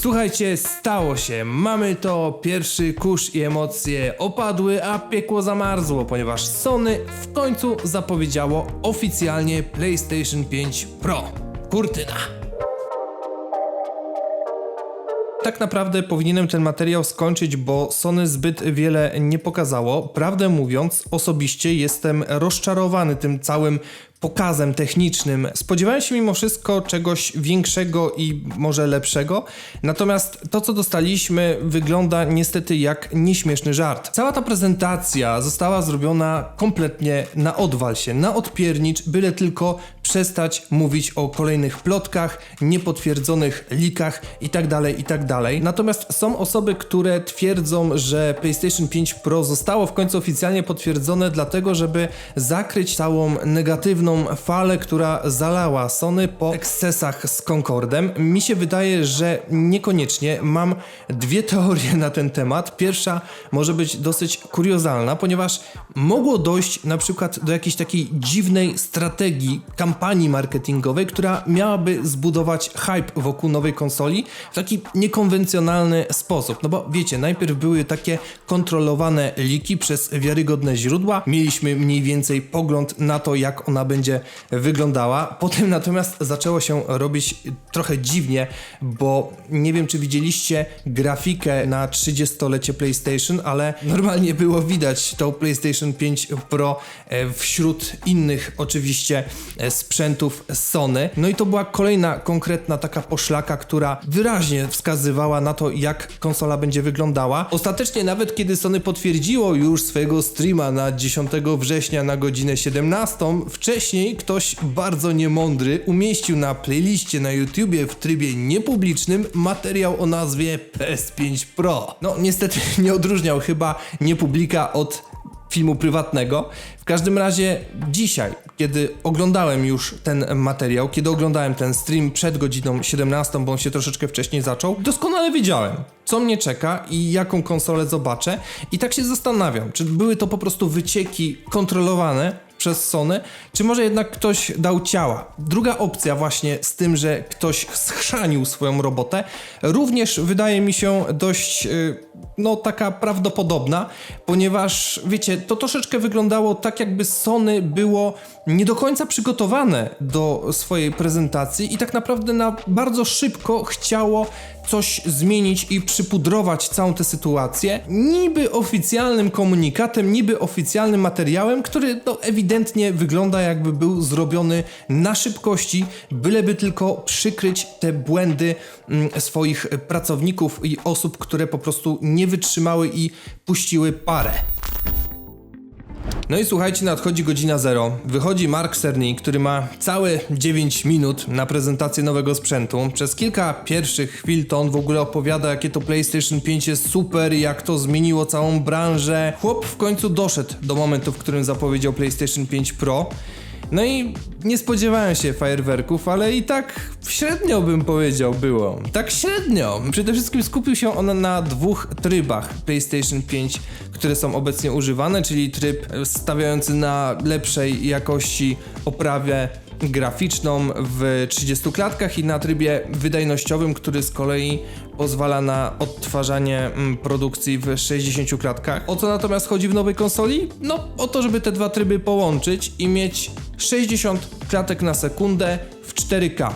Słuchajcie, stało się. Mamy to. Pierwszy kurz i emocje opadły, a piekło zamarzło, ponieważ Sony w końcu zapowiedziało oficjalnie PlayStation 5 Pro. Kurtyna. Tak naprawdę powinienem ten materiał skończyć, bo Sony zbyt wiele nie pokazało. Prawdę mówiąc, osobiście jestem rozczarowany tym całym pokazem technicznym. Spodziewałem się mimo wszystko czegoś większego i może lepszego, natomiast to, co dostaliśmy, wygląda niestety jak nieśmieszny żart. Cała ta prezentacja została zrobiona kompletnie na odwal się, na odpiernicz, byle tylko przestać mówić o kolejnych plotkach, niepotwierdzonych likach itd., itd. Natomiast są osoby, które twierdzą, że PlayStation 5 Pro zostało w końcu oficjalnie potwierdzone dlatego, żeby zakryć całą negatywną falę, która zalała Sony po ekscesach z Concordem. Mi się wydaje, że niekoniecznie. Mam dwie teorie na ten temat. Pierwsza może być dosyć kuriozalna, ponieważ mogło dojść na przykład do jakiejś takiej dziwnej strategii, kampanii marketingowej, która miałaby zbudować hype wokół nowej konsoli w taki niekonwencjonalny sposób. No bo wiecie, najpierw były takie kontrolowane liki przez wiarygodne źródła. Mieliśmy mniej więcej pogląd na to, jak ona będzie wyglądała. Potem natomiast zaczęło się robić trochę dziwnie, bo nie wiem, czy widzieliście grafikę na 30-lecie PlayStation, ale normalnie było widać tą PlayStation 5 Pro e, wśród innych oczywiście e, sprzętów Sony. No i to była kolejna konkretna taka poszlaka, która wyraźnie wskazywała na to, jak konsola będzie wyglądała. Ostatecznie nawet kiedy Sony potwierdziło już swojego streama na 10 września na godzinę 17, wcześniej ktoś bardzo niemądry umieścił na playliście na YouTubie w trybie niepublicznym materiał o nazwie PS5 Pro. No niestety nie odróżniał chyba niepublika od filmu prywatnego. W każdym razie dzisiaj, kiedy oglądałem już ten materiał, kiedy oglądałem ten stream przed godziną 17, bo on się troszeczkę wcześniej zaczął, doskonale wiedziałem, co mnie czeka i jaką konsolę zobaczę. I tak się zastanawiam, czy były to po prostu wycieki kontrolowane przez Sony, czy może jednak ktoś dał ciała. Druga opcja właśnie z tym, że ktoś schrzanił swoją robotę, również wydaje mi się dość, y, no taka prawdopodobna, ponieważ wiecie, to troszeczkę wyglądało tak jakby Sony było nie do końca przygotowane do swojej prezentacji i tak naprawdę na bardzo szybko chciało coś zmienić i przypudrować całą tę sytuację, niby oficjalnym komunikatem, niby oficjalnym materiałem, który no, ewidentnie wygląda jakby był zrobiony na szybkości, byleby tylko przykryć te błędy mm, swoich pracowników i osób, które po prostu nie wytrzymały i puściły parę. No i słuchajcie, nadchodzi godzina zero. Wychodzi Mark Cerny, który ma całe 9 minut na prezentację nowego sprzętu. Przez kilka pierwszych chwil to on w ogóle opowiada, jakie to PlayStation 5 jest super, jak to zmieniło całą branżę. Chłop w końcu doszedł do momentu, w którym zapowiedział PlayStation 5 Pro. No i nie spodziewałem się fajerwerków, ale i tak średnio bym powiedział było. Tak średnio. Przede wszystkim skupił się on na dwóch trybach PlayStation 5, które są obecnie używane, czyli tryb stawiający na lepszej jakości oprawie graficzną w 30 klatkach i na trybie wydajnościowym, który z kolei pozwala na odtwarzanie mm, produkcji w 60 klatkach. O co natomiast chodzi w nowej konsoli? No o to, żeby te dwa tryby połączyć i mieć 60 klatek na sekundę w 4K.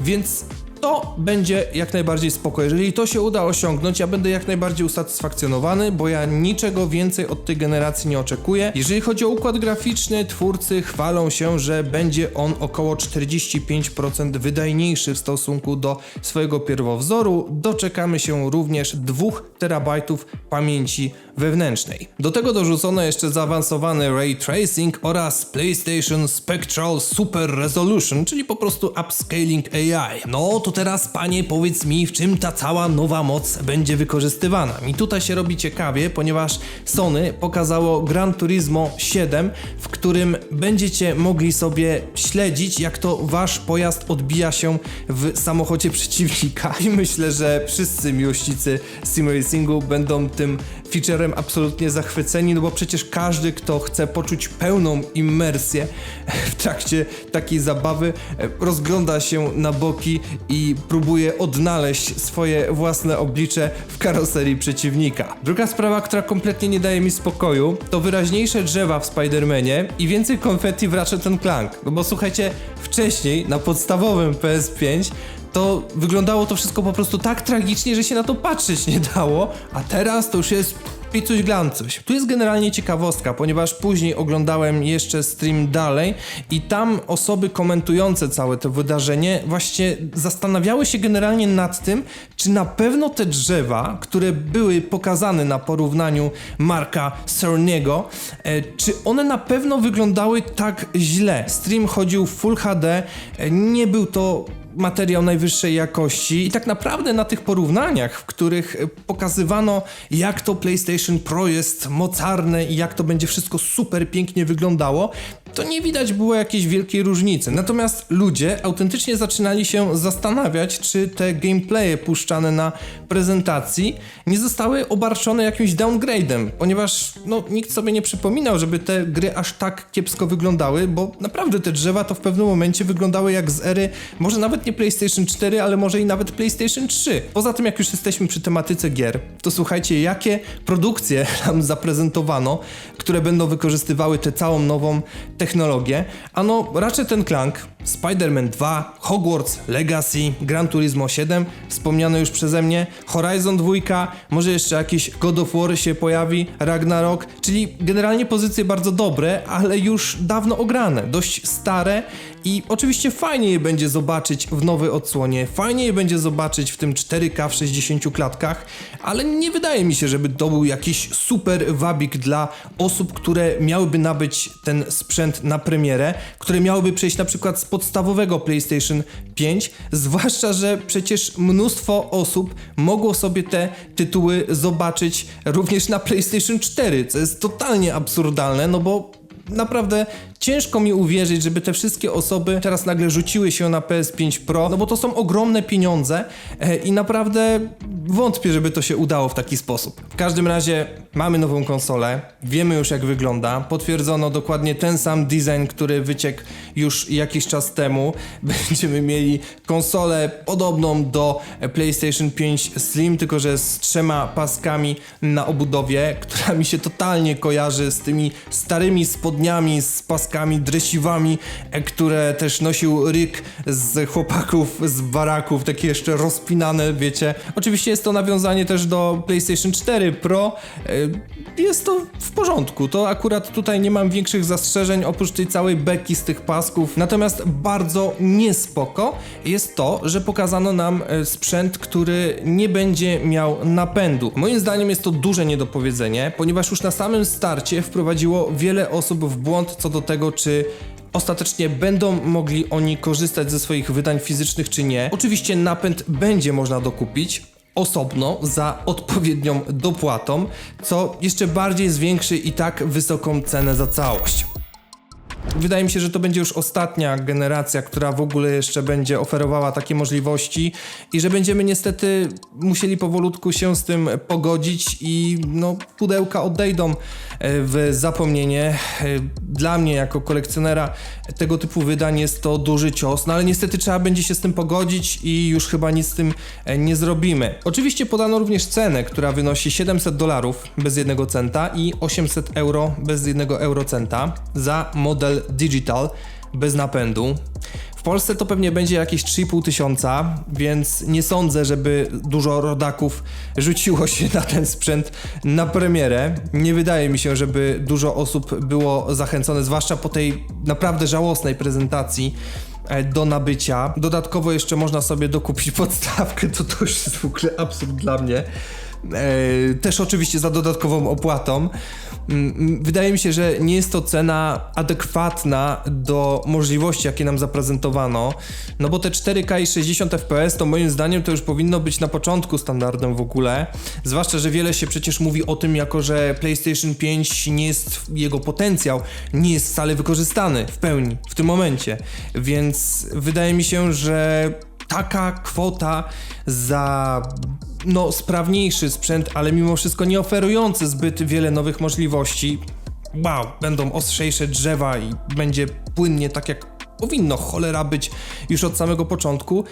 Więc to będzie jak najbardziej spoko. Jeżeli to się uda osiągnąć, ja będę jak najbardziej usatysfakcjonowany, bo ja niczego więcej od tej generacji nie oczekuję. Jeżeli chodzi o układ graficzny, twórcy chwalą się, że będzie on około 45% wydajniejszy w stosunku do swojego pierwowzoru. Doczekamy się również 2 terabajtów pamięci wewnętrznej. Do tego dorzucono jeszcze zaawansowany ray tracing oraz PlayStation Spectral Super Resolution, czyli po prostu upscaling AI. No to teraz panie powiedz mi, w czym ta cała nowa moc będzie wykorzystywana. I tutaj się robi ciekawie, ponieważ Sony pokazało Gran Turismo 7, w którym będziecie mogli sobie śledzić, jak to wasz pojazd odbija się w samochodzie przeciwnika. I myślę, że wszyscy miłośnicy sim racingu będą tym featurem absolutnie zachwyceni, no bo przecież każdy, kto chce poczuć pełną immersję w trakcie takiej zabawy, e, rozgląda się na boki i próbuje odnaleźć swoje własne oblicze w karoserii przeciwnika. Druga sprawa, która kompletnie nie daje mi spokoju, to wyraźniejsze drzewa w Spider-Manie i więcej konfetti w Ratchet Clank. No bo słuchajcie, wcześniej na podstawowym PS5 to wyglądało to wszystko po prostu tak tragicznie, że się na to patrzeć nie dało, a teraz to już jest picuś glancuś. Tu jest generalnie ciekawostka, ponieważ później oglądałem jeszcze stream dalej i tam osoby komentujące całe to wydarzenie właśnie zastanawiały się generalnie nad tym, czy na pewno te drzewa, które były pokazane na porównaniu Marka Cerniego, e, czy one na pewno wyglądały tak źle. Stream chodził w Full HD, e, nie był to materiał najwyższej jakości i tak naprawdę na tych porównaniach, w których e, pokazywano jak to PlayStation Pro jest mocarne i jak to będzie wszystko super pięknie wyglądało, to nie widać było jakiejś wielkiej różnicy. Natomiast ludzie autentycznie zaczynali się zastanawiać, czy te gameplaye puszczane na prezentacji nie zostały obarczone jakimś downgrade'em, ponieważ no, nikt sobie nie przypominał, żeby te gry aż tak kiepsko wyglądały, bo naprawdę te drzewa to w pewnym momencie wyglądały jak z ery, może nawet nie PlayStation 4, ale może i nawet PlayStation 3. Poza tym, jak już jesteśmy przy tematyce gier, to słuchajcie, jakie produkcje nam zaprezentowano, które będą wykorzystywały tę całą nową technologię. Ano, raczej ten Clank, Spider-Man 2, Hogwarts Legacy, Gran Turismo 7, wspomniane już przeze mnie, Horizon 2, może jeszcze jakiś God of War się pojawi, Ragnarok, czyli generalnie pozycje bardzo dobre, ale już dawno ograne, dość stare i oczywiście fajnie je będzie zobaczyć w nowej odsłonie, fajnie je będzie zobaczyć w tym 4K w 60 klatkach, ale nie wydaje mi się, żeby to był jakiś super wabik dla osób, które miałyby nabyć ten sprzęt na premierę, które miałyby przejść na przykład z podstawowego PlayStation 5, zwłaszcza, że przecież mnóstwo osób mogło sobie te tytuły zobaczyć również na PlayStation 4, co jest totalnie absurdalne, no bo naprawdę ciężko mi uwierzyć, żeby te wszystkie osoby teraz nagle rzuciły się na PS5 Pro, no bo to są ogromne pieniądze e, i naprawdę wątpię, żeby to się udało w taki sposób. W każdym razie mamy nową konsolę, wiemy już jak wygląda, potwierdzono dokładnie ten sam design, który wyciekł już jakiś czas temu. Będziemy mieli konsolę podobną do PlayStation 5 Slim, tylko że z trzema paskami na obudowie, która mi się totalnie kojarzy z tymi starymi spodniami, z paskami, dresiwami, e, które też nosił Rick z chłopaków z baraków, takie jeszcze rozpinane, wiecie. Oczywiście jest to nawiązanie też do PlayStation 4 Pro. E, Jest to w porządku, to akurat tutaj nie mam większych zastrzeżeń oprócz tej całej beki z tych pasków. Natomiast bardzo niespoko jest to, że pokazano nam e, sprzęt, który nie będzie miał napędu. Moim zdaniem jest to duże niedopowiedzenie, ponieważ już na samym starcie wprowadziło wiele osób w błąd co do tego, czy ostatecznie będą mogli oni korzystać ze swoich wydań fizycznych czy nie. Oczywiście napęd będzie można dokupić, osobno za odpowiednią dopłatą, co jeszcze bardziej zwiększy i tak wysoką cenę za całość. Wydaje mi się, że to będzie już ostatnia generacja, która w ogóle jeszcze będzie oferowała takie możliwości i że będziemy niestety musieli powolutku się z tym pogodzić i no pudełka odejdą e, w zapomnienie. E, Dla mnie jako kolekcjonera tego typu wydań jest to duży cios, no ale niestety trzeba będzie się z tym pogodzić i już chyba nic z tym e, nie zrobimy. Oczywiście podano również cenę, która wynosi 700 dolarów bez jednego centa i 800 euro bez jednego eurocenta za model digital bez napędu. W Polsce to pewnie będzie jakieś 3,5 tysiąca, więc nie sądzę, żeby dużo rodaków rzuciło się na ten sprzęt na premierę. Nie wydaje mi się, żeby dużo osób było zachęcone, zwłaszcza po tej naprawdę żałosnej prezentacji e, do nabycia. Dodatkowo jeszcze można sobie dokupić podstawkę, to to już jest w ogóle absurd dla mnie. E, też oczywiście za dodatkową opłatą. Mm, mm, Wydaje mi się, że nie jest to cena adekwatna do możliwości, jakie nam zaprezentowano. No bo te 4K i 60 FPS to moim zdaniem to już powinno być na początku standardem w ogóle. Zwłaszcza, że wiele się przecież mówi o tym, jako że PlayStation 5 nie jest jego potencjał, nie jest wcale wykorzystany w pełni w tym momencie. Więc wydaje mi się, że taka kwota za no, sprawniejszy sprzęt, ale mimo wszystko nie oferujący zbyt wiele nowych możliwości. Wow, będą ostrzejsze drzewa i będzie płynnie tak jak powinno cholera być już od samego początku,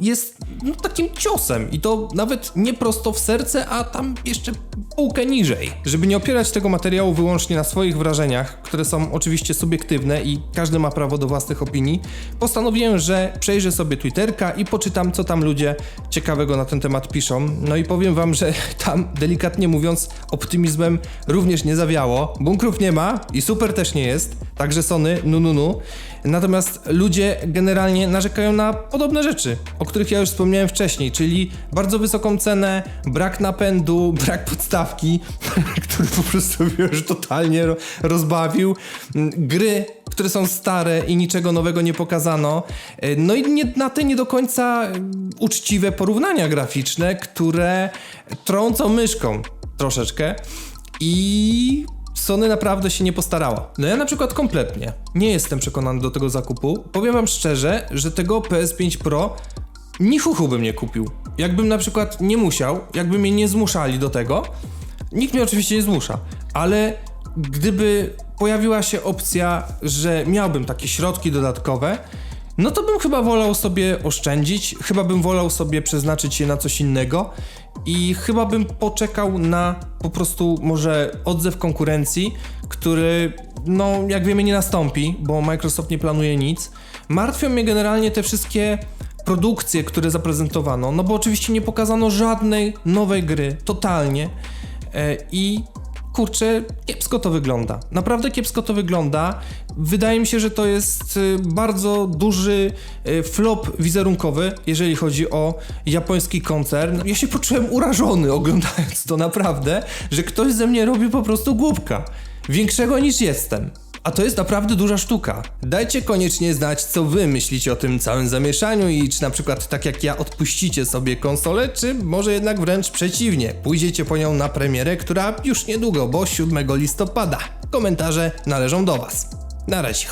jest no, takim ciosem i to nawet nie prosto w serce, a tam jeszcze półkę niżej. Żeby nie opierać tego materiału wyłącznie na swoich wrażeniach, które są oczywiście subiektywne i każdy ma prawo do własnych opinii, postanowiłem, że przejrzę sobie Twitterka i poczytam, co tam ludzie ciekawego na ten temat piszą. No i powiem wam, że tam delikatnie mówiąc optymizmem również nie zawiało. Bunkrów nie ma i super też nie jest, także Sony, nu nu nu. Natomiast ludzie generalnie narzekają na podobne rzeczy, o których ja już wspomniałem wcześniej, czyli bardzo wysoką cenę, brak napędu, brak podstawki, który po prostu mnie już totalnie ro- rozbawił, Mm, gry, które są stare i niczego nowego nie pokazano, E, no i nie, na te nie do końca mm, uczciwe porównania graficzne, które trącą myszką troszeczkę i Sony naprawdę się nie postarała. No ja na przykład kompletnie nie jestem przekonany do tego zakupu. Powiem wam szczerze, że tego PS5 Pro ni chuchu bym nie kupił. Jakbym na przykład nie musiał, jakby mnie nie zmuszali do tego, nikt mnie oczywiście nie zmusza, ale gdyby pojawiła się opcja, że miałbym takie środki dodatkowe, no to bym chyba wolał sobie oszczędzić, chyba bym wolał sobie przeznaczyć je na coś innego i chyba bym poczekał na po prostu może odzew konkurencji, który no jak wiemy nie nastąpi, bo Microsoft nie planuje nic. Martwią mnie generalnie te wszystkie produkcje, które zaprezentowano, no bo oczywiście nie pokazano żadnej nowej gry, totalnie. E, I kurczę, kiepsko to wygląda. Naprawdę kiepsko to wygląda. Wydaje mi się, że to jest y, bardzo duży y, flop wizerunkowy, jeżeli chodzi o japoński koncern. Ja się poczułem urażony oglądając to naprawdę, że ktoś ze mnie robi po prostu głupka. Większego niż jestem. A to jest naprawdę duża sztuka. Dajcie koniecznie znać, co wy myślicie o tym całym zamieszaniu i czy na przykład tak jak ja odpuścicie sobie konsolę, czy może jednak wręcz przeciwnie, pójdziecie po nią na premierę, która już niedługo, bo 7 listopada. Komentarze należą do was. Na razie.